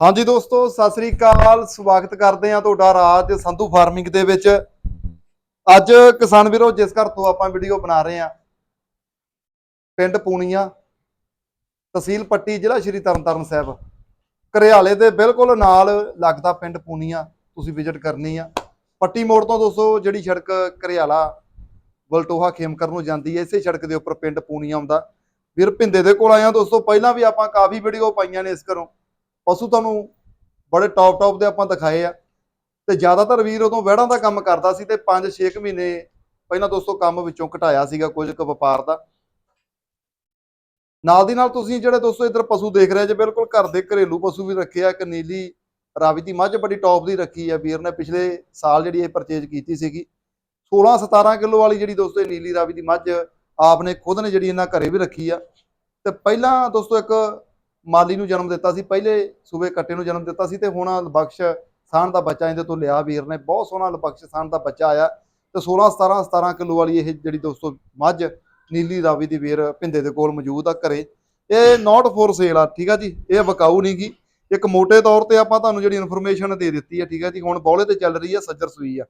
ਹਾਂਜੀ ਦੋਸਤੋ, ਸਤਿ ਸ੍ਰੀ ਅਕਾਲ। ਸਵਾਗਤ ਕਰਦੇ ਹਾਂ ਤੁਹਾਡਾ ਰਾਜ ਸੰਧੂ ਫਾਰਮਿੰਗ ਦੇ ਵਿੱਚ। ਅੱਜ ਕਿਸਾਨ ਵੀਰੋ, ਜਿਸ ਘਰ ਤੋਂ ਆਪਾਂ ਵੀਡੀਓ ਬਣਾ ਰਹੇ ਹਾਂ, ਪਿੰਡ ਪੂਣੀਆਂ, ਤਹਿਸੀਲ ਪੱਟੀ, ਜ਼ਿਲ੍ਹਾ ਸ਼੍ਰੀ ਤਰਨਤਾਰਨ ਸਾਹਿਬ। ਘਰਿਆਲੇ ਦੇ ਬਿਲਕੁਲ ਨਾਲ ਲੱਗਦਾ ਪਿੰਡ ਪੂਣੀਆਂ, ਤੁਸੀਂ ਵਿਜ਼ਿਟ ਕਰਨੀ ਆ। ਪੱਟੀ ਮੋੜ ਤੋਂ ਦੋਸਤੋ, ਜਿਹੜੀ ਸੜਕ ਘਰਿਆਲਾ ਵਲਟੋਹਾ ਖੇਮਕਰ ਨੂੰ ਜਾਂਦੀ ਹੈ, ਇਸੇ ਸੜਕ ਦੇ ਉੱਪਰ ਪਿੰਡ ਪੂਣੀਆਂ ਆਉਂਦਾ। ਵੀਰ, ਭਿੰਦੇ ਦੇ ਕੋਲ ਆਇਆ ਦੋਸਤੋ। ਪਹਿਲਾਂ ਵੀ ਆਪਾਂ ਕਾਫੀ ਵੀਡੀਓ ਪਾਈਆਂ ਨੇ ਇਸ ਘਰੋਂ। ਪਸ਼ੂ ਤੁਹਾਨੂੰ ਬੜੇ ਟੌਪ ਟੌਪ ਦੇ ਆਪਾਂ ਦਿਖਾਏ ਆ। ਤੇ ਜ਼ਿਆਦਾਤਰ ਵੀਰ ਉਦੋਂ ਵਹਿੜਾਂ ਦਾ ਕੰਮ ਕਰਦਾ ਸੀ ਤੇ 5-6 ਮਹੀਨੇ ਪਹਿਲਾਂ ਦੋਸਤੋ ਕੰਮ ਵਿੱਚੋਂ ਘਟਾਇਆ ਸੀਗਾ ਕੁਝ ਕੁ ਵਪਾਰ ਦਾ। ਨਾਲ ਦੀ ਨਾਲ ਤੁਸੀਂ ਜਿਹੜੇ ਦੋਸਤੋ ਇੱਧਰ ਪਸ਼ੂ ਦੇਖ ਰਹੇ ਜੇ, ਬਿਲਕੁਲ ਘਰ ਦੇ ਘਰੇਲੂ ਪਸ਼ੂ ਵੀ ਰੱਖੇ ਆ। ਇੱਕ ਨੀਲੀ ਰਾਵੀ ਦੀ ਮੱਝ ਬੜੀ ਟੌਪ ਦੀ ਰੱਖੀ ਆ ਵੀਰ ਨੇ ਪਿਛਲੇ ਸਾਲ ਜਿਹੜੀ ਇਹ ਪਰਚੇਜ ਕੀਤੀ ਸੀਗੀ। 16-17 ਕਿਲੋ ਵਾਲੀ ਜਿਹੜੀ ਦੋਸਤੋ ਇਹ ਨੀਲੀ ਰਾਵੀ ਦੀ ਮੱਝ ਆਪ ਨੇ ਖੁਦ ਨੇ ਜਿਹੜੀ ਇਹਨਾਂ ਘਰੇ ਵੀ ਰੱਖੀ ਆ। ਤੇ ਪਹਿਲਾਂ ਦੋਸਤੋ ਇੱਕ ਮਾਲੀ ਨੂੰ ਜਨਮ ਦਿੱਤਾ ਸੀ, ਪਹਿਲੇ ਸੂਬੇ ਕੱਟੇ ਨੂੰ ਜਨਮ ਦਿੱਤਾ ਸੀ ਤੇ ਹੁਣ ਬਖਸ਼ ਸਾਨ ਦਾ ਬੱਚਾ ਇਹਦੇ ਤੋਂ ਲਿਆ ਵੀਰ ਨੇ, ਬਹੁਤ ਸੋਹਣਾ ਬਖਸ਼ ਸਾਨ ਦਾ ਬੱਚਾ ਆਇਆ ਤੇ 16 17 17 ਕਿਲੋ ਵਾਲੀ ਇਹ ਜਿਹੜੀ ਦੋਸਤੋ ਮੱਝ ਨੀਲੀ ਰਾਵੀ ਦੀ ਵੀਰ ਭਿੰਦੇ ਦੇ ਕੋਲ ਮੌਜੂਦ ਆ ਘਰੇ। ਇਹ ਨਾਟ ਫੋਰ ਸੇਲ ਆ, ਠੀਕ ਆ ਜੀ, ਇਹ ਵਿਕਾਊ ਨਹੀਂਗੀ ਇੱਕ ਮੋٹے ਤੌਰ ਤੇ ਆਪਾਂ ਤੁਹਾਨੂੰ ਜਿਹੜੀ ਇਨਫੋਰਮੇਸ਼ਨ ਦੇ ਦਿੱਤੀ ਹੈ ਠੀਕ ਆ ਜੀ, ਹੁਣ ਬੌਲੇ ਤੇ ਚੱਲ ਰਹੀ ਆ, ਸੱਜਰ ਸੂਈ ਆ।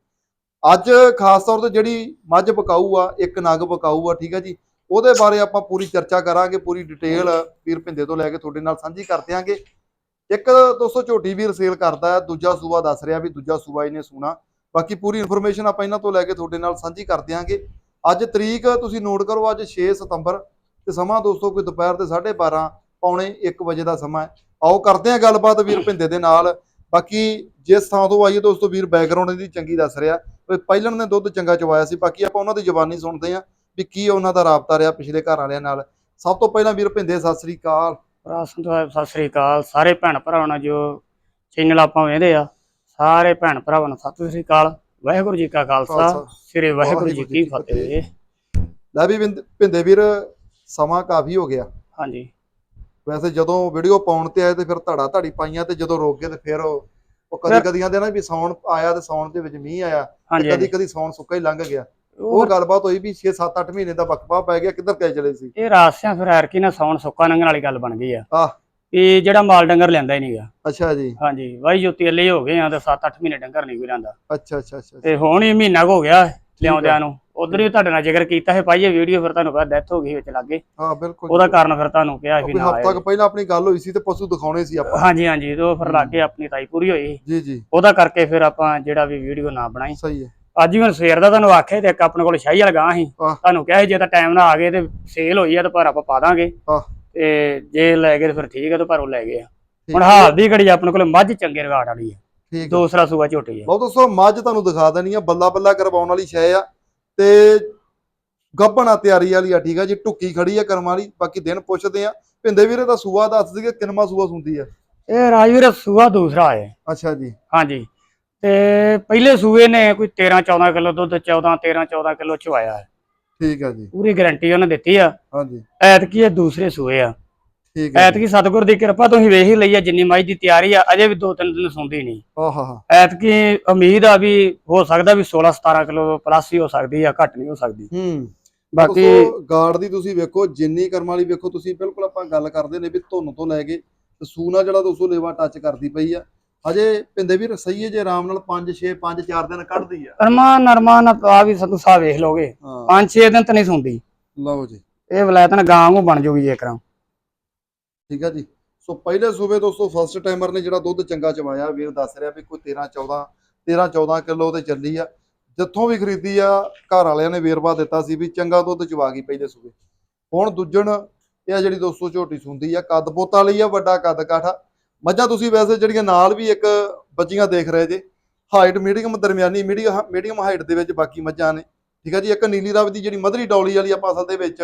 ਅੱਜ ਖਾਸ ਤੌਰ ਤੇ ਜਿਹੜੀ ਮੱਝ ਵਿਕਾਊ ਆ, ਇੱਕ ਨਗ ਵਿਕਾਊ ਆ, ਠੀਕ ਆ ਜੀ ਉਹਦੇ ਬਾਰੇ ਆਪਾਂ ਪੂਰੀ ਚਰਚਾ ਕਰਾਂਗੇ, ਪੂਰੀ ਡਿਟੇਲ ਵੀਰ ਭਿੰਦੇ ਤੋਂ ਲੈ ਕੇ ਤੁਹਾਡੇ ਨਾਲ ਸਾਂਝੀ ਕਰ ਦਿਆਂਗੇ। ਇੱਕ ਦੋਸਤੋ, ਝੋਟੀ ਵੀਰ ਸੇਲ ਕਰਦਾ ਹੈ, ਦੂਜਾ ਸੂਬਾ ਦੱਸ ਰਿਹਾ ਵੀ ਦੂਜਾ ਸੂਬਾ ਇਹਨੇ ਸੂਣਾ। ਬਾਕੀ ਪੂਰੀ ਇਨਫੋਰਮੇਸ਼ਨ ਆਪਾਂ ਇਹਨਾਂ ਤੋਂ ਲੈ ਕੇ ਤੁਹਾਡੇ ਨਾਲ ਸਾਂਝੀ ਕਰ ਦਿਆਂਗੇ। ਅੱਜ ਤਰੀਕ ਤੁਸੀਂ ਨੋਟ ਕਰੋ, ਅੱਜ 6 ਸਤੰਬਰ ਤੇ ਸਮਾਂ ਦੋਸਤੋ ਕੋਈ ਦੁਪਹਿਰ ਦੇ 12:30 ਪੌਣੇ 1 ਵਜੇ ਦਾ ਸਮਾਂ ਹੈ। ਆਓ ਕਰਦੇ ਹਾਂ ਗੱਲਬਾਤ ਵੀਰ ਭਿੰਦੇ ਦੇ ਨਾਲ। ਬਾਕੀ ਜਿਸ ਥਾਂ ਤੋਂ ਆਈਏ ਦੋਸਤੋ, ਵੀਰ ਬੈਕਗ੍ਰਾਉਂਡ ਇਹਦੀ ਚੰਗੀ ਦੱਸ ਰਿਹਾ। ਵੀ ਪਹਿਲਣ ਨੇ ਦੁੱਧ ਚੰਗਾ ਚਵਾਇਆ ਸੀ, ਬਾਕੀ ਆਪਾਂ ਉਹਨਾਂ ਦੀ ਜ਼ੁਬਾਨੀ ਸੁਣਦੇ ਹਾਂ। ਵੀ ਕੀ ਉਹਨਾਂ ਦਾ ਰਾਬਤਾ ਰਿਹਾ ਪਿਛਲੇ ਘਰ ਵਾਲਿਆਂ ਨਾਲ। ਸਭ ਤੋਂ ਪਹਿਲਾਂ ਵੀਰ ਭਿੰਦੇ ਸਤਿ ਸ੍ਰੀ ਅਕਾਲ। ਸਤਿ ਸ੍ਰੀ ਅਕਾਲ। ਸਾਰੇ ਭੈਣ ਭਰਾਵਾਂ ਨੂੰ ਜੋ ਚੈਨਲ ਆਪਾਂ ਵੇਖਦੇ ਆ ਸਾਰੇ ਭੈਣ ਭਰਾਵਾਂ ਨੂੰ ਸਤਿ ਸ੍ਰੀ ਅਕਾਲ। ਵਾਹਿਗੁਰੂ ਜੀ ਕਾ ਖਾਲਸਾ। ਸ੍ਰੀ ਵਾਹਿਗੁਰੂ ਜੀ ਕੀ ਫਤਿਹ। ਲੈ ਵੀ ਭਿੰਦ- ਵੀਰ ਸਮਾਂ ਕਾਫੀ ਹੋ ਗਿਆ। ਹਾਂਜੀ। ਵੈਸੇ ਜਦੋਂ ਵੀਡੀਓ ਪਾਉਣ ਤੇ ਆਏ ਤੇ ਫਿਰ ਧੜਾ ਧੜੀ ਪਾਈਆਂ ਤੇ ਜਦੋਂ ਰੁਕ ਗਏ ਤੇ ਫਿਰ ਉਹ ਕਦੀ ਕਦੀ ਆਂਦੇ ਨਾ ਵੀ ਸੌਣ ਆਇਆ ਤੇ ਸੌਣ ਦੇ ਵਿੱਚ ਮੀਂਹ ਆਇਆ। ਕਦੀ। ਕਦੀ ਸੌਣ ਸੁੱਕਾ ਹੀ ਲੰਘ ਗਿਆ। ਉਹ ਗੱਲਬਾਤ ਹੋਈ ਵੀ 6-7-8 ਮਹੀਨੇ ਦਾ ਵਕਫਾ ਪੈ ਗਿਆ ਕਿੱਧਰ ਗਏ ਚਲੇ ਸੀ? ਇਹ ਰਾਸਿਆਂ ਫਿਰ ਐਰਕੀ ਨਾ ਸੌਣ ਸੁੱਕਾ ਲੰਘਣ ਵਾਲੀ ਗੱਲ ਬਣ ਗਈ ਆ। ਆਹ। ਇਹ ਜਿਹੜਾ ਮਾਲ ਡੰਗਰ ਲੈਂਦਾ ਹੀ ਨਹੀਂਗਾ। ਅੱਛਾ ਜੀ। ਹਾਂਜੀ ਵਾਈ ਜੋਤੀ ਅੱਲੇ ਹੋ ਗਏ ਆ ਤੇ 7-8 ਮਹੀਨੇ ਡੰਗਰ ਨਹੀਂ ਕੋਈ ਰਹਿੰਦਾ ਅੱਛਾ ਅੱਛਾ ਅੱਛਾ ਤੇ ਹੁਣ ਹੀ ਮਹੀਨਾ ਕੁ ਹੋ ਗਿਆ। ਲਿਆਉਂਦਿਆਂ ਨੂੰ। ਉਧਰ ਵੀ ਤੁਹਾਡੇ ਨਾਲ ਜ਼ਿਕਰ ਕੀਤਾ ਹੈ ਪਾਈਏ ਵੀਡੀਓ ਫਿਰ ਤੁਹਾਨੂੰ ਪਤਾ ਡੈਥ ਹੋ ਗਈ ਵਿੱਚ ਲੱਗੇ। ਹਾਂ ਬਿਲਕੁਲ ਉਹਦਾ ਕਾਰਨ ਫਿਰ ਤੁਹਾਨੂੰ ਕਿਹਾ ਕੋਈ ਨਾ ਹਫ਼ਤਾ ਕੁ ਪਹਿਲਾਂ ਆਪਣੀ ਗੱਲ ਹੋਈ ਸੀ ਤੇ ਪਸ਼ੂ ਦਿਖਾਉਣੇ ਸੀ ਆਪਾਂ। ਹਾਂਜੀ ਹਾਂਜੀ ਤੇ ਉਹ ਫਿਰ ਲੱਗੇ ਆਪਣੀ ਤਾਈ ਪੂਰੀ ਹੋਈ ਜੀ ਜੀ। ਉਹਦਾ ਕਰਕੇ ਫਿਰ ਆਪਾਂ ਜਿਹੜਾ ਵੀ ਵੀਡੀਓ ਨਾ ਬਣਾਈ। ਸਹੀ ਹੈ। ਅੱਜ ਵੀ ਹੁਣ ਸਵੇਰ ਦਾ ਤੁਹਾਨੂੰ ਆਖਿਆ ਤੇ ਇੱਕ ਆਪਣੇ ਕੋਲ ਸ਼ਾਹੀ ਵਾਲਾ ਗਾਂ ਸੀ। ਤੁਹਾਨੂੰ ਕਿਹਾ ਸੀ ਜੇ ਤਾਂ ਟਾਈਮ ਨਾਲ ਆ ਗਏ ਤੇ ਸੇਲ ਹੋਈ ਆ ਤੇ ਪਰ ਆਪਾਂ ਪਾ ਦਾਂਗੇ। ਤੇ ਜੇ ਲੈ ਗਏ ਤੇ ਫਿਰ ਠੀਕ ਆ ਤੇ ਪਰ ਉਹ ਲੈ ਗਏ ਆ। ਹੁਣ ਹਾਲ ਦੀ ਘੜੀ ਆਪਣੇ ਕੋਲ ਮੱਝ ਚੰਗੇ ਰਗਾੜ ਵਾਲੀ ਆ। ਠੀਕ ਹੈ ਦੂਸਰਾ ਸੂਆ ਝੋਟੀ ਆ। ਬਹੁਤ ਦੋਸਤੋ ਮੱਝ ਤੁਹਾਨੂੰ ਦਿਖਾ ਦੇਣੀ ਆ ਬੱਲਾ ਬੱਲਾ ਕਰਵਾਉਣ ਵਾਲੀ ਸ਼ੈ ਆ। ਤੇ ਗੱਬਣਾ ਤਿਆਰੀ ਵਾਲੀ ਆ ਠੀਕ ਆ ਜੀ। ਟੁੱਕੀ ਖੜੀ ਆ ਕਰਮ ਵਾਲੀ ਬਾਕੀ ਦਿਨ ਪੁੱਛਦੇ ਆ। ਭਿੰਦੇ ਵੀਰੇ ਦਾ ਸੂਆ ਦੱਸ ਦਈਏ ਕਿੰਨਵਾਂ ਸੂਆ ਸੁੰਦੀ ਆ? ਇਹ ਰਾਜਵੀਰ ਸੂਆ ਦੂਸਰਾ ਹੈ ਅੱਛਾ ਜੀ। ਹਾਂਜੀ। ਤੇ ਪਹਿਲੇ ਸੂਏ ਨੇ ਕੋਈ 13 14 ਕਿਲੋ ਦੁੱਧ 14 13 14 ਕਿਲੋ ਚਵਾਇਆ ਹੈ। ਠੀਕ ਆ ਜੀ। ਪੂਰੀ ਗਾਰੰਟੀ ਉਹਨੇ ਦਿੱਤੀ ਆ। ਹਾਂਜੀ। ਐਤਕੀ ਇਹ ਦੂਸਰੇ ਸੂਏ ਆ। ਠੀਕ ਹੈ ਐਤਕੀ ਸਤਿਗੁਰ ਦੀ ਕਿਰਪਾ ਵੇਖ ਹੀ ਲਈ ਆ ਜਿੰਨੀ ਮਾਈ ਦੀ ਤਿਆਰੀ ਆ ਅਜੇ ਵੀ ਦੋ ਤਿੰਨ ਦਿਨ ਸੁਣਦੀ ਨਹੀਂ। ਆਹਾ ਐਤਕੀ ਉਮੀਦ ਆ ਵੀ ਹੋ ਸਕਦਾ ਵੀ 16 17 ਕਿਲੋ ਪਲੱਸ ਹੀ ਹੋ ਸਕਦੀ ਆ ਘੱਟ ਨਹੀਂ ਹੋ ਸਕਦੀ। ਹੂੰ। ਬਾਕੀ ਗਾਰਡ ਦੀ ਤੁਸੀਂ ਵੇਖੋ ਜਿੰਨੀ ਕਰਮ ਵਾਲੀ ਵੇਖੋ ਤੁਸੀਂ ਬਿਲਕੁਲ ਆਪਾਂ ਗੱਲ ਕਰਦੇ ਨੇ ਵੀ ਧੁੰਨ ਤੋਂ ਲੈ ਕੇ ਤੇ ਸੂਨਾ ਜਿਹੜਾ ਦੋਸਤੋ ਲੇਵਾ ਟੱਚ ਕਰਦੀ ਪਈ ਆ। ਹਜੇ ਭਿੰਦੇ ਵੀਰ ਸਹੀ ਹੈ ਜੇ ਆਰਾਮ ਨਾਲ 5 6 5 4 ਦਿਨ ਕੱਢਦੀ ਆ। ਅਰਮਾਨ ਅਰਮਾਨ ਆ ਵੀ ਸੰਧੂ ਸਾਹਿਬ ਵੇਖ ਲੋਗੇ ਹਾਂ। 5-6 ਦਿਨ ਤਾਂ ਨਹੀਂ ਸੁਣਦੀ ਲਓ ਜੀ। ਇਹ ਵਲਾਇਤਨ ਗਾਂ ਨੂੰ ਬਣ ਜੂਗੀ ਜੇਕਰਾਂ ਠੀਕ ਆ ਜੀ। ਸੋ ਪਹਿਲੇ ਸੂਬੇ ਦੋਸਤੋ ਫਸਟ ਟਾਈਮਰ ਨੇ ਜਿਹੜਾ ਦੁੱਧ ਚੰਗਾ ਚਵਾਇਆ ਵੀਰ ਦੱਸ ਰਿਹਾ ਵੀ ਕੋਈ 13 14 13 14 ਕਿਲੋ ਤੇ ਚੱਲੀ ਆ। ਜਿੱਥੋਂ ਵੀ ਖਰੀਦੀ ਆ ਘਰ ਵਾਲਿਆਂ ਨੇ ਵੇਰਵਾ ਦਿੱਤਾ ਸੀ ਵੀ ਚੰਗਾ ਦੁੱਧ ਚਵਾ ਗਈ ਪਹਿਲੇ ਸੂਬੇ। ਹੁਣ ਦੂਜਣ ਇਹ ਜਿਹੜੀ ਦੋਸਤੋ ਝੋਟੀ ਸੁੰਦੀ ਆ ਕੱਦ ਪੋਤਾ ਲਈ ਆ ਵੱਡਾ ਕੱਦ ਕਾਠਾ। ਮੱਝਾਂ ਤੁਸੀਂ ਵੈਸੇ ਜਿਹੜੀਆਂ ਨਾਲ ਵੀ ਇੱਕ ਬੱਚੀਆਂ ਦੇਖ ਰਹੇ ਜੇ ਹਾਈਟ ਮੀਡੀਅਮ ਦਰਮਿਆਨੀ ਮੀਡੀਅਮ ਮੀਡੀਅਮ ਹਾਈਟ ਦੇ ਵਿੱਚ ਬਾਕੀ ਮੱਝਾਂ ਨੇ, ਠੀਕ ਆ ਜੀ? ਇੱਕ ਨੀਲੀ ਰਵ ਦੀ ਜਿਹੜੀ ਮਧਰੀ ਡੌਲੀ ਵਾਲੀ ਆਪਾਂ ਅਸਲ ਦੇ ਵਿੱਚ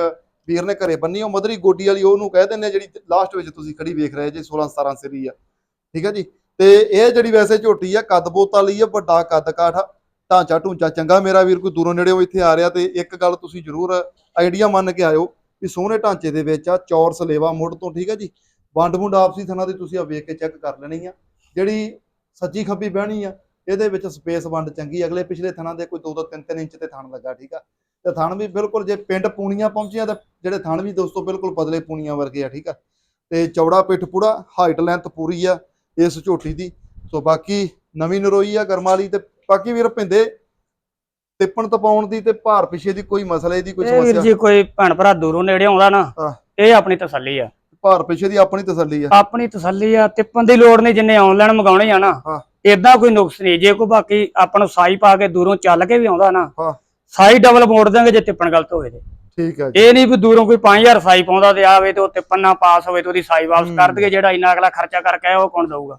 ਵੀਰ ਨੇ ਘਰੇ ਬੰਨੀ ਉਹ ਮਧਰੀ ਗੋਡੀ ਵਾਲੀ ਉਹਨੂੰ ਕਹਿ ਦਿੰਦੇ ਜਿਹੜੀ ਲਾਸਟ ਵਿੱਚ ਤੁਸੀਂ ਖੜੀ ਵੇਖ ਰਹੇ ਜੇ 16 17 ਸਿਰੀ ਆ, ਠੀਕ ਹੈ ਜੀ? ਤੇ ਇਹ ਜਿਹੜੀ ਵੈਸੇ ਝੋਟੀ ਆ, ਕੱਦ ਬੋਤਾ ਲਈ ਆ, ਵੱਡਾ ਕੱਦ ਕਾਠ ਢਾਂਚਾ ਢੂੰਚਾ ਚੰਗਾ ਮੇਰਾ ਵੀਰ, ਕੋਈ ਦੂਰੋਂ ਨੇੜੇੋਂ ਇੱਥੇ ਆ ਰਿਹਾ ਤੇ ਇੱਕ ਗੱਲ ਤੁਸੀਂ ਜ਼ਰੂਰ ਆਈਡੀਆ ਮੰਨ ਕੇ ਆਇਓ ਵੀ ਸੋਹਣੇ ਢਾਂਚੇ ਦੇ ਵਿੱਚ ਆ, ਚੌਰ ਸਲੇਵਾ ਮੁੱਢ ਤੋਂ, ਠੀਕ ਹੈ ਜੀ? ਵੰਡ ਮੁੰਡ ਆਪਸੀ ਥਣਾ ਦੀ ਤੁਸੀਂ ਆ ਵੇਖ ਕੇ ਚੈੱਕ ਕਰ ਲੈਣੀ ਆ। ਜਿਹੜੀ ਸੱਜੀ ਖੱਬੀ ਬਹਿਣੀ ਆ ਇਹਦੇ ਵਿੱਚ ਸਪੇਸ ਵੰਡ ਚੰਗੀ ਅਗਲੇ ਪਿਛਲੇ ਥਣਾ ਦੇ ਕੋਈ 2-2 3-3 ਇੰਚ ਤੇ ਥਣ ਲੱਗਾ ਠੀਕ ਆ? ਤੇ ਥਣ ਵੀ ਬਿਲਕੁਲ ਜੇ ਪਿੰਡ ਪੂਣੀਆਂ ਪਹੁੰਚੀਆਂ ਤਾਂ ਜਿਹੜੇ ਥਣ ਵੀ ਦੋਸਤੋ ਬਿਲਕੁਲ ਬਦਲੇ ਪੂਣੀਆਂ ਵਰਗੇ ਆ ਠੀਕ ਆ? ਤੇ ਚੌੜਾ ਪਿੱਠ ਪੂੜਾ ਹਾਈਟ ਲੈਂਥ ਪੂਰੀ ਆ ਇਸ ਝੋਟੀ ਦੀ। ਸੋ ਬਾਕੀ ਨਵੀਂ ਨਰੋਈ ਆ ਕਰਮਾਂ ਵਾਲੀ ਤੇ ਬਾਕੀ ਵੀਰ ਪਿੰਦੇ ਤਿੱਪਣ ਤਪਾਉਣ ਦੀ ਤੇ ਭਾਰ ਪਿਛੇ ਦੀ ਕੋਈ ਮਸਲੇ ਦੀ ਕੋਈ ਵੀਰ ਸਮੱਸਿਆ? ਜੀ ਕੋਈ ਭੈਣ ਭਰਾ ਦੂਰੋਂ ਨੇੜੇ ਆਉਂਦਾ ਨਾ। ਇਹ ਆਪਣੀ ਤਸੱਲੀ ਆ। ਭਾਰ ਪਿਛੇ ਦੀ ਆਪਣੀ ਤਸੱਲੀ ਆ। ਆਪਣੀ ਤਸੱਲੀ ਆ ਤਿੱਪਣ ਦੀ ਲੋੜ ਨਹੀਂ ਜਿੰਨੇ ਆਨਲਾਈਨ ਮੰਗਾਉਣੇ ਆ ਨਾ। ਹਾਂ। ਇਦਾਂ ਕੋਈ ਨੁਕਸ ਨਹੀਂ ਜੇ ਕੋਈ ਬਾਕੀ ਆਪਾਂ ਨੂੰ ਸਾਈ ਪਾ ਕੇ ਦੂਰੋਂ ਚੱਲ ਕੇ ਵੀ ਆਉਂਦਾ ਨਾ ਹਾਂ। ਸਾਈ ਡਬਲ ਮੋੜ ਦਾਂਗੇ ਜੇ ਤਿੱਪਣ ਗਲਤ ਹੋਵੇ ਤੇ। ਠੀਕ ਹੈ ਇਹ ਨਹੀਂ ਵੀ ਦੂਰੋਂ ਕੋਈ 5000 ਸਾਈ ਪਾਉਂਦਾ ਤੇ ਆਵੇ ਤੇ ਉਹ ਤਿੱਪਣ ਨਾ ਪਾਸ ਹੋਵੇ ਤੇ ਉਹਦੀ ਸਾਈ ਵਾਪਸ। ਕਰ ਦਈਏ ਜਿਹੜਾ ਇੰਨਾ ਅਗਲਾ ਖਰਚਾ ਕਰਕੇ ਆਇਆ ਉਹ ਕੌਣ ਦਊਗਾ?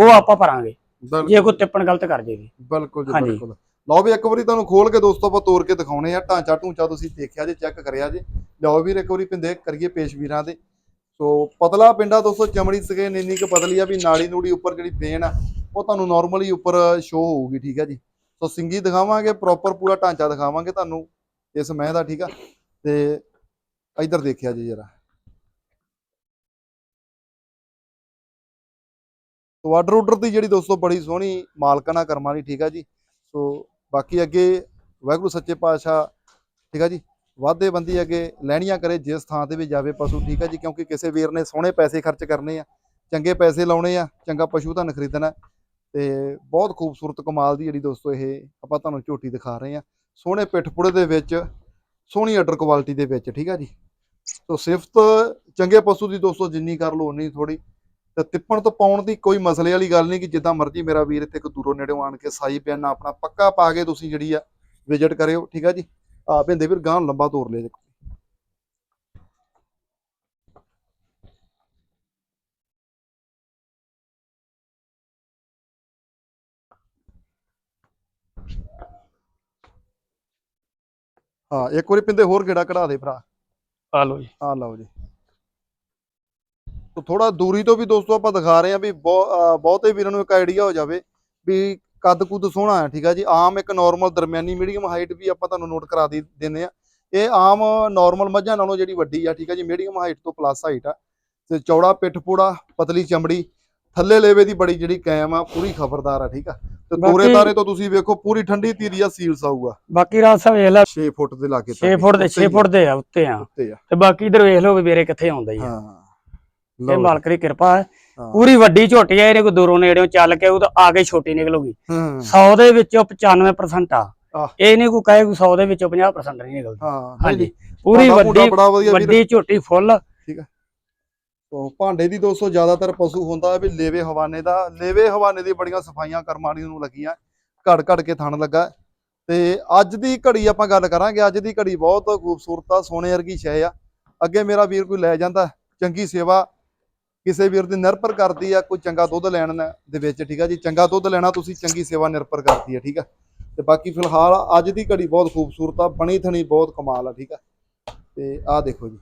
ਉਹ ਆਪਾਂ ਭਰਾਂਗੇ। ਜੇ ਕੋਈ ਤਿੱਪਣ ਗਲਤ ਕਰ ਜੇਗੀ। ਬਿਲਕੁਲ ਜੀ। ਬਿਲਕੁਲ। ਲਓ ਵੀ ਇੱਕ ਵਾਰੀ ਤੁਹਾਨੂੰ ਖੋਲ ਕੇ ਦੋਸਤੋ ਆਪਾਂ ਤੋੜ ਕੇ ਦਿਖਾਉਣੇ ਆ। ਢਾਂਚਾ ਢੂੰਚਾ ਤੁਸੀਂ ਦੇਖਿਆ ਜੇ ਚੈੱਕ ਕਰਿਆ ਜੇ। ਲਓ ਵੀਰ ਇੱਕ ਵਾਰੀ ਪਿੰਦੇ ਕਰੀਏ ਪੇਸ਼ ਵੀਰਾਂ ਦੇ। ਸੋ ਪਤਲਾ ਪਿੰਡਾ ਦੋਸਤੋ, ਚਮੜੀ ਸਕੇ ਇੰਨੀ ਕੁ ਪਤਲੀ ਆ ਵੀ ਨਾੜੀ ਨੂੜੀ ਉੱਪਰ ਜਿਹੜੀ ਬੇਨ ਆ, ਉਹ ਤੁਹਾਨੂੰ ਨਾਰਮਲੀ ਉੱਪਰ ਸ਼ੋ ਹੋਊਗੀ, ਠੀਕ ਆ ਜੀ? ਸੋ ਸਿੰਗੀ ਦਿਖਾਵਾਂਗੇ ਪ੍ਰੋਪਰ ਪੂਰਾ ਢਾਂਚਾ ਦਿਖਾਵਾਂਗੇ ਤੁਹਾਨੂੰ ਇਸ ਮਹਿ ਦਾ, ਠੀਕ ਆ? ਤੇ ਇੱਧਰ ਦੇਖਿਆ ਜੀ ਜਰਾ। ਸੋ ਆਰਡਰ ਆਰਡਰ ਦੀ ਜਿਹੜੀ ਦੋਸਤੋ ਬੜੀ ਸੋਹਣੀ ਮਾਲਕਾਨਾ ਕਰਮਾਂ ਦੀ, ਠੀਕ ਆ ਜੀ? ਸੋ ਬਾਕੀ ਅੱਗੇ ਵਾਹਿਗੁਰੂ ਸੱਚੇ ਪਾਤਸ਼ਾਹ, ਠੀਕ ਆ ਜੀ? ਵਾਧੇ ਬੰਦੀ ਅੱਗੇ ਲੈਣੀਆਂ ਕਰੇ, ਜਿਸ ਥਾਂ ਤੇ ਵੀ ਜਾਵੇ ਪਸ਼ੂ, ਠੀਕ ਆ ਜੀ, ਕਿਉਂਕਿ ਕਿਸੇ ਵੀਰ ਨੇ ਸੋਹਣੇ ਪੈਸੇ ਖਰਚ ਕਰਨੇ ਆ, ਚੰਗੇ ਪੈਸੇ ਲਾਉਣੇ ਆ, ਚੰਗਾ ਪਸ਼ੂ ਤੁਹਾਨੂੰ ਖਰੀਦਣਾ ਤੇ ਬਹੁਤ ਖੂਬਸੂਰਤ ਕਮਾਲ ਦੀ ਜਿਹੜੀ ਦੋਸਤੋ ਇਹ ਆਪਾਂ ਤੁਹਾਨੂੰ ਝੋਟੀ ਦਿਖਾ ਰਹੇ ਆ। ਸੋਹਣੇ ਪਿੱਠਪੁੜੇ ਦੇ ਵਿੱਚ, ਸੋਹਣੀ ਆਰਡਰ ਕੁਆਲਿਟੀ ਦੇ ਵਿੱਚ, ਠੀਕ ਆ ਜੀ। ਸੋ ਸਿਫਤ ਚੰਗੇ ਪਸ਼ੂ ਦੀ ਦੋਸਤੋ ਜਿੰਨੀ ਕਰ ਲਓ, ਉਨੀ ਥੋੜੀ ਤੇ ਤਿੱਪਣ ਤੋਂ ਪਾਉਣ ਦੀ ਕੋਈ ਮਸਲੇ ਵਾਲੀ ਗੱਲ ਨਹੀਂ ਕਿ ਜਿੱਦਾਂ ਮਰਜ਼ੀ ਮੇਰਾ ਵੀਰ ਇੱਥੇ ਕੋ ਦੂਰੋਂ ਨੇੜੋਂ ਆਣ ਕੇ ਸਾਈ ਪਿਆਨਾ ਆਪਣਾ ਪੱਕਾ ਪਾ ਕੇ ਤੁਸੀਂ ਜਿਹੜੀ ਆ ਵਿਜ਼ਿਟ ਕਰਿਓ, ਠੀਕ ਆ ਜੀ। ਆ ਭਿੰਦੇ ਵੀਰ ਗਾਂ ਲੰਬਾ ਤੋਰ ਲਿਆ ਜੀ ਹਾਂ ਇੱਕ ਵਾਰੀ ਪਿੰਦੇ ਹੋਰ ਗੇੜਾ ਕਢਾ ਦੇ ਭਰਾ। ਆ ਲਓ ਜੀ। ਆ ਲਓ ਜੀ। ਤੋ ਥੋੜਾ ਦੂਰੀ ਤੋਂ ਵੀ ਦੋਸਤੋ ਆਪਾਂ ਦਿਖਾ ਰਹੇ ਆ ਵੀ ਬਹੁਤੇ ਵੀਰਾਂ ਨੂੰ ਇੱਕ ਆਈਡੀਆ ਹੋ ਜਾਵੇ ਵੀ ਕੱਦ ਕੁੱਦ ਸੋਹਣਾ ਹੈ ਠੀਕ ਆ ਜੀ? ਆਮ ਇੱਕ ਨਾਰਮਲ ਦਰਮਿਆਨੀ ਮੀਡੀਅਮ ਹਾਈਟ ਵੀ ਆਪਾਂ ਤੁਹਾਨੂੰ ਨੋਟ ਕਰਾ ਦੀ ਦਿੰਦੇ ਆ। ਇਹ ਆਮ ਨਾਰਮਲ ਮੱਝਾਂ ਨਾਲੋਂ ਜਿਹੜੀ ਵੱਡੀ ਆ ਠੀਕ ਆ ਜੀ? ਮੀਡੀਅਮ ਹਾਈਟ ਤੋਂ ਪਲੱਸ ਹਾਈਟ ਆ। ਤੇ ਚੌੜਾ ਪਿੱਠ ਪੂੜਾ ਪਤਲੀ ਚਮੜੀ ਥੱਲੇ ਲੇਵੇ ਦੀ ਬੜੀ ਜਿਹੜੀ ਕਾਇਮ ਆ ਪੂਰੀ ਖਬਰਦਾਰ ਆ ਠੀਕ ਆ? ਤੇ ਤੋਰੇ ਤਾਰੇ ਤੋਂ ਤੁਸੀਂ ਵੇਖੋ ਪੂਰੀ ਠੰਡੀ ਧੀਰੀ ਆ ਸੀਲਸ ਆਊਗਾ ਬਾਕੀ ਰਾਤ ਸਾਹਿਬ ਵੇਖ ਲੈ 6 ਫੁੱਟ ਦੇ ਲਾਗੇ 6 ਫੁੱਟ ਦੇ 6 ਫੁੱਟ ਦੇ ਆ ਉੱਤੇ ਆ। ਤੇ ਬਾਕੀ ਇਧਰ ਵੇਖ ਲਓ ਵੀ ਵੀਰੇ ਕਿੱਥੇ ਆਉਂਦਾ ਹੀ ਆ। ਹਾਂ। ਇਹ ਮਾਲਕ ਦੀ ਕਿਰਪਾ ਹਾਂ। ਪੂਰੀ ਵੱਡੀ ਝੋਟੀ ਹੈ ਇਹਨੇ ਕੋਈ ਦੂਰੋਂ ਨੇੜਿਓਂ ਚੱਲ ਕੇ ਉਹ ਤਾਂ ਆ ਕੇ ਛੋਟੀ ਨਿਕਲੂਗੀ। ਹਾਂ। 100 ਦੇ ਵਿੱਚੋਂ 95% ਆ। ਇਹ ਨਹੀਂ ਕੋਈ ਕਹੇ ਕੋਈ 100 ਦੇ ਵਿੱਚੋਂ 50% ਨਹੀਂ ਨਿਕਲਦਾ। ਹਾਂ ਹਾਂਜੀ। ਪੂਰੀ ਵੱਡੀ ਵੱਡੀ ਝੋਟੀ ਫੁੱਲ। ਉਹ ਭਾਂਡੇ ਦੀ ਦੋਸਤੋ ਜ਼ਿਆਦਾਤਰ ਪਸ਼ੂ ਹੁੰਦਾ ਵੀ ਲੇਵੇ ਹਵਾਨੇ ਦਾ। ਲੇਵੇ ਹਵਾਨੇ ਦੀ ਬੜੀਆਂ ਸਫਾਈਆਂ ਕਰਮਾਣੀ ਨੂੰ ਲੱਗੀਆਂ। ਘੜ ਘੜ ਕੇ ਥਣ ਲੱਗਾ। ਤੇ ਅੱਜ ਦੀ ਘੜੀ ਆਪਾਂ ਗੱਲ ਕਰਾਂਗੇ। ਅੱਜ ਦੀ ਘੜੀ ਬਹੁਤ ਖੂਬਸੂਰਤ ਆ ਸੋਨੇ ਵਰਗੀ ਸ਼ੈ ਆ। ਅੱਗੇ ਮੇਰਾ ਵੀਰ ਕੋਈ ਲੈ ਜਾਂਦਾ। ਚੰਗੀ ਸੇਵਾ ਕਿਸੇ ਵੀਰ ਦੀ ਨਿਰਭਰ ਕਰਦੀ ਆ ਕੋਈ ਚੰਗਾ ਦੁੱਧ ਲੈਣ ਦੇ ਵਿੱਚ ਠੀਕ ਆ ਜੀ? ਚੰਗਾ ਦੁੱਧ ਲੈਣਾ ਤੁਸੀਂ ਚੰਗੀ ਸੇਵਾ ਨਿਰਭਰ ਕਰਦੀ ਆ ਠੀਕ ਆ? ਤੇ ਬਾਕੀ ਫਿਲਹਾਲ ਅੱਜ ਦੀ ਘੜੀ ਬਹੁਤ ਖੂਬਸੂਰਤ ਆ ਬਣੀ ਥਣੀ ਬਹੁਤ ਕਮਾਲ ਆ ਠੀਕ ਆ? ਤੇ ਆਹ ਦੇਖੋ ਜੀ।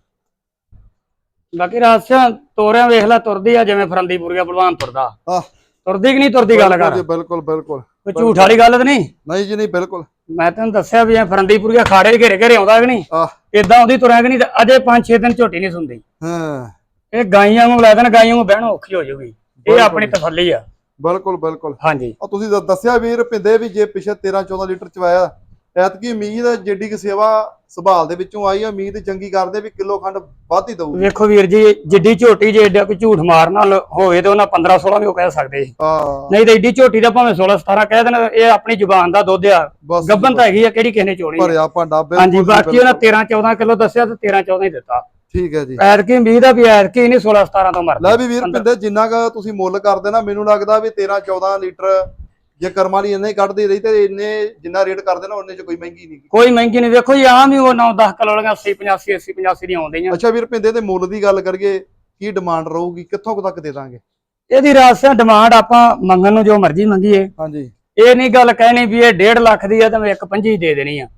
ਬਾਕੀ ਰਾਸਿਆ ਤੋਰਿਆਂ ਵੇਖ ਲੈ ਤੁਰਦੀ ਆ ਜਿਵੇਂ ਫਰੰਦੀਪੁਰੀਆ ਭਲਵਾਨ ਤੁਰਦਾ। ਆਹ। ਤੁਰਦੀ ਕਿ ਨਹੀਂ ਤੁਰਦੀ ਗੱਲ ਕਰ? ਬਿਲਕੁਲ ਬਿਲਕੁਲ। ਕੋਈ ਝੂਠ ਵਾਲੀ ਗੱਲ ਤਾਂ ਨਹੀਂ? ਨਹੀਂ ਜੀ ਨਹੀਂ ਬਿਲਕੁਲ। ਮੈਂ ਤੈਨੂੰ ਦੱਸਿਆ ਵੀ ਇਹ ਫਰੰਦੀਪੁਰੀਆ ਖਾੜੇ ਘੇਰੇ ਘੇਰੇ ਆਉਂਦਾ ਕਿ ਨਹੀਂ? ਆਹ। ਇਦਾਂ ਆਉਂਦੀ ਤੁਰਿਆ ਕਿ ਨਹੀਂ ਅਜੇ 5-6 ਦਿਨ ਝੋਟੀ ਨਹੀਂ ਸੁਣਦੀ ਹਾਂ। ਇਹ ਗਾਈਆਂ ਨੂੰ ਲੈ ਦੇਣ ਗਾਈਆਂ ਨੂੰ ਬਹਿਣ ਔਖੀ ਹੋ ਜਾਊਗੀ। ਇਹ ਆਪਣੀ। ਤਸੱਲੀ ਆ। ਬਿਲਕੁਲ ਬਿਲਕੁਲ। ਹਾਂਜੀ। ਆ ਤੁਸੀਂ ਦ- ਦੱਸਿਆ ਵੀਰ ਪਿੰਦੇ ਵੀ ਜੇ ਪਿਛੇ 13 14 ਲੀਟਰ ਚਵਾਇਆ ਐਤਕੀ ਉਮੀਦ ਜਿੱਡੀ ਕਿ ਸੇਵਾ ਸੰਭਾਲ ਦੇ ਵਿੱਚੋਂ ਆਈ ਆ ਉਮੀਦ ਚੰਗੀ ਕਰਦੇ ਵੀ ਕਿਲੋ ਖੰਡ ਵੱਧ ਹੀ ਦਊਗੀ। ਵੇਖੋ ਵੀਰ ਜੀ ਜਿੱਡੀ ਝੋਟੀ ਜੇ ਏਡਾ ਕੋਈ ਝੂਠ ਮਾਰਨ ਨਾਲ ਹੋਵੇ ਤੇ ਉਹਨਾਂ 15 16 ਵੀ ਉਹ ਕਹਿ ਸਕਦੇ ਸੀ। ਹਾਂ। ਨਹੀਂ ਤੇ ਏਡੀ ਝੋਟੀ ਦਾ ਭਾਵੇਂ 16 17 ਕਹਿ ਦੇਣ ਇਹ ਆਪਣੀ ਜ਼ੁਬਾਨ ਦਾ ਦੁੱਧ ਆ। ਬਸ ਗੱਬਨ ਤਾਂ ਹੈਗੀ ਆ ਕਿਹੜੀ ਕਿਸੇ ਨੇ ਚੋਣੀ ਆ। ਭਰਿਆ ਭਾਂਡਾ ਬਿਲਕੁਲ ਹਾਂਜੀ ਜੀ, ਬਾਕੀ ਉਹਨਾਂ ਬਿਲਕੁਲ। 13 14 ਕਿਲੋ ਦੱਸਿਆ ਤੇ 13 14 ਹੀ ਦਿੱਤਾ। ਠੀਕ ਹੈ ਜੀ। ਐਤਕੀ ਉਮੀਦ ਆ ਵੀ ਐਤਕੀ ਨਹੀਂ 16 17 ਤੋਂ ਮਰਦਾ। ਲੈ ਵੀ ਵੀਰ ਪਿੰਦੇ ਜਿੰਨਾ ਕੁ ਤੁਸੀਂ ਮੁੱਲ ਕਰਦੇ ਨਾ ਮੈਨੂੰ ਲੱਗਦਾ ਵੀ 13 14 ਲੀਟਰ ਜੇ ਕਰਮਾਂ ਲਈ ਇੰਨੇ ਹੀ ਕੱਢਦੀ ਰਹੀ ਤੇ ਇੰਨੇ ਜਿੰਨਾ ਰੇਟ ਕਰਦੇ ਨਾ ਉਹਨੇ ਚ ਕੋਈ ਮਹਿੰਗੀ ਨਹੀਂ ਕੋਈ ਮਹਿੰਗੀ ਨਹੀਂ ਵੇਖੋ ਜੀ ਆਮ ਹੀ ਉਹ 9 10 ਕਿਲੋ ਵਾਲੀਆਂ 80 85 80 85 ਦੀਆਂ ਆਉਂਦੀਆਂ। ਅੱਛਾ ਵੀਰ ਪਿੰਦੇ ਦੇ ਮੁੱਲ ਦੀ ਗੱਲ ਕਰੀਏ ਕੀ ਡਿਮਾਂਡ ਰਹੂਗੀ? ਕਿੱਥੋਂ ਤੱਕ ਦੇ ਦਾਂਗੇ? ਇਹਦੀ ਰਾਸਿਆ ਡਿਮਾਂਡ ਆਪਾਂ ਮੰਗਣ ਨੂੰ ਜੋ ਮਰਜ਼ੀ ਮੰਗੀਏ। ਹਾਂਜੀ। ਇਹ ਨਹੀਂ ਗੱਲ ਕਹਿਣੀ ਵੀ ਇਹ 1.5 ਲੱਖ ਦੀ ਆ ਤੇ ਮੈਂ 1.5 ਦੇ ਦੇਣੀ ਆ।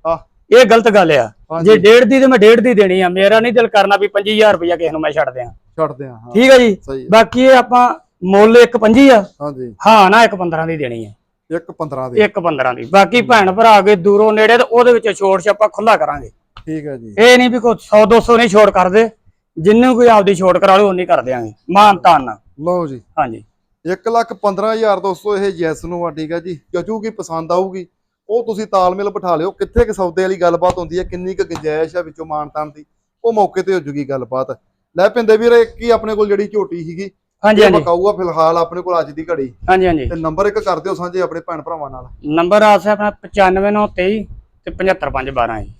ਇਹ ਗਲਤ ਗੱਲ ਆ। ਜੇ 1.5 ਦੀ ਤੇ ਮੈਂ 1.5 ਦੀ ਦੇਣੀ ਆ। ਮੇਰਾ ਨਹੀਂ ਦਿਲ ਕਰਨਾ ਵੀ 25000 ਰੁਪਇਆ ਕਿਸੇ ਨੂੰ ਮੈਂ ਛੱਡ ਦਿਆਂ। ਛੱਡਦੇ ਹਾਂ ਹਾਂ। ਠੀਕ ਹੈ ਜੀ। ਬਾਕੀ ਇਹ ਆਪਾਂ ਮੁੱਲ 1.25 ਆ। ਹਾਂਜੀ। ਹਾਂ ਨਾ 1.15 ਦੀ ਦੇਣੀ ਆ। ਇੱਕ 15 ਦੇ। 1.15 ਦੀ। ਬਾਕੀ ਭੈਣ ਭਰਾ ਕੇ ਦੂਰੋਂ ਨੇੜੇ ਤੇ ਉਹਦੇ ਵਿੱਚ ਛੋੜ ਛਾਪਾ ਖੁੱਲਾ ਕਰਾਂਗੇ। ਠੀਕ ਹੈ ਜੀ। ਇਹ ਨਹੀਂ ਵੀ ਕੋਈ 100 200 ਨਹੀਂ ਛੋੜ ਕਰਦੇ। ਜਿੰਨੂੰ ਕੋਈ ਆਪਦੀ ਛੋੜ ਕਰਾ ਲਓ ਉਨੀ ਕਰ ਦਿਆਂਗੇ। ਮਾਨ ਤਾਨ ਨਾਲ। ਲਓ ਜੀ। ਹਾਂਜੀ। 1 ਲੱਖ 15000 ਦੋਸਤੋ ਇਹ ਯੈਸ ਨੂੰ ਆ ਠੀਕ ਹੈ ਜੀ। ਜਚੂਗੀ ਪਸੰਦ ਆਊਗੀ? ਉਹ ਤੁਸੀਂ ਤਾਲਮੇਲ ਬਿਠਾ ਲਿਓ ਕਿੱਥੇ ਕਿ ਸੌਦੇ ਵਾਲੀ ਗੱਲਬਾਤ ਹੁੰਦੀ ਹੈ ਕਿੰਨੀ ਕੁ ਗੁੰਜਾਇਸ਼ ਆ ਵਿੱਚੋਂ ਮਾਨਤਾਨ ਦੀ ਉਹ ਮੌਕੇ ਤੇ ਹੋ ਜੂਗੀ ਗੱਲਬਾਤ। ਲੈ ਪਿੰਦੇ ਵੀਰ ਇੱਕ ਹੀ ਆਪਣੇ ਕੋਲ ਜਿਹੜੀ ਝੋਟੀ ਸੀਗੀ? ਹਾਂਜੀ ਹਾਂਜੀ। ਬਕਾਊ ਆ ਫਿਲਹਾਲ ਆਪਣੇ ਕੋਲ ਅੱਜ ਦੀ ਘੜੀ। ਹਾਂਜੀ ਹਾਂਜੀ। ਤੇ ਨੰਬਰ ਇੱਕ ਕਰ ਦਿਓ ਸਾਂਝੇ ਆਪਣੇ ਭੈਣ ਭਰਾਵਾਂ ਨਾਲ। ਨੰਬਰ ਆ ਸੇ ਆਪਣਾ 95923 ਤੇ 75512 ਜੀ।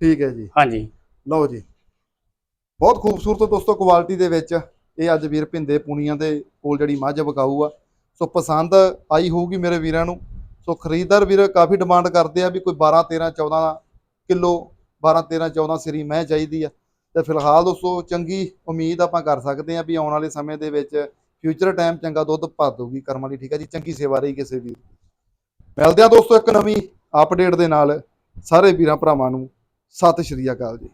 ਠੀਕ ਹੈ ਜੀ। ਹਾਂਜੀ। ਲਓ ਜੀ। ਬਹੁਤ ਖੂਬਸੂਰਤ ਦੋਸਤੋ ਕੁਆਲਿਟੀ ਦੇ ਵਿੱਚ ਇਹ ਅੱਜ ਵੀਰ ਭਿੰਦੇ ਪੁਣੀਆਂ ਦੇ ਕੋਲ ਜਿਹੜੀ ਮੱਝ ਵਿਕਾਊ ਆ। ਸੋ ਪਸੰਦ ਆਈ ਹੋਊਗੀ ਮੇਰੇ ਵੀਰਾਂ ਨੂੰ। ਸੋ ਖਰੀਦਦਾਰ ਵੀਰ ਕਾਫੀ ਡਿਮਾਂਡ ਕਰਦੇ ਆ ਵੀ ਕੋਈ 12 13 14 ਕਿਲੋ 12 13 14 ਸਰੀ ਮੈਂ ਚਾਹੀਦੀ ਆ। ਤੇ ਫਿਲਹਾਲ ਦੋਸਤੋ ਚੰਗੀ ਉਮੀਦ ਆਪਾਂ ਕਰ ਸਕਦੇ ਆ ਵੀ ਆਉਣ ਵਾਲੇ ਸਮੇਂ ਦੇ ਵਿੱਚ ਫਿਊਚਰ ਟਾਈਮ ਚੰਗਾ ਦੁੱਧ ਭਰ ਦਊਗੀ ਕਰਮ ਵਾਲੀ ਠੀਕ ਆ ਜੀ? ਚੰਗੀ ਸੇਵਾ ਰਹੀ ਕਿਸੇ ਵੀ ਮਿਲਦੇ ਆ ਦੋਸਤੋ ਇੱਕ ਨਵੀਂ ਅਪਡੇਟ ਦੇ ਨਾਲ। ਸਾਰੇ ਵੀਰਾਂ, ਭਰਾਵਾਂ ਨੂੰ ਸਤਿ ਸ਼੍ਰੀ ਅਕਾਲ ਜੀ।